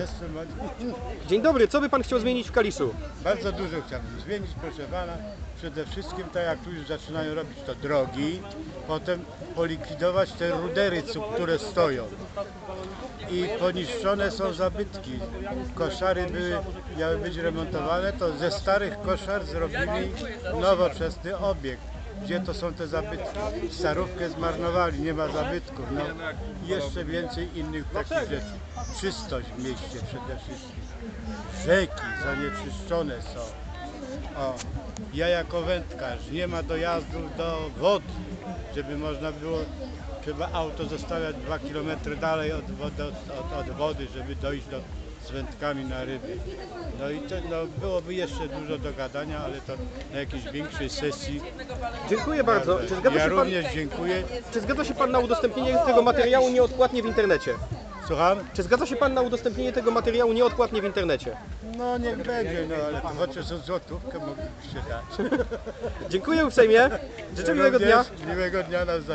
Jestem Dzień dobry, co by pan chciał zmienić w Kaliszu? bardzo dużo chciałbym zmienić, proszę pana. Przede wszystkim, tak jak tu już zaczynają robić to drogi, potem polikwidować te rudery, które stoją. I poniszczone są zabytki. Koszary były, miały być remontowane, to ze starych koszar zrobili nowoczesny obiekt. Gdzie to są te zabytki? Starówkę zmarnowali, nie ma zabytków. No, jeszcze więcej innych takich rzeczy. Czystość w mieście przede wszystkim. Rzeki zanieczyszczone są. O, ja jako wędkarz nie ma dojazdów do wody, żeby można było, trzeba auto zostawiać dwa kilometry dalej od, od, od, od wody, żeby dojść do, z wędkami na ryby. No i to, no, byłoby jeszcze dużo do gadania, ale to na jakiejś większej sesji. Dziękuję bardzo. Czy zgadza, Ja się pan, również dziękuję. czy zgadza się pan na udostępnienie tego materiału nieodpłatnie w internecie? Słucham? Czy zgadza się pan na udostępnienie tego materiału nieodpłatnie w internecie? No niech będzie, no ale to chociaż o złotówkę moglibyście dać. Dziękuję uprzejmie. Życzę miłego dnia. Również Miłego dnia nawzajem.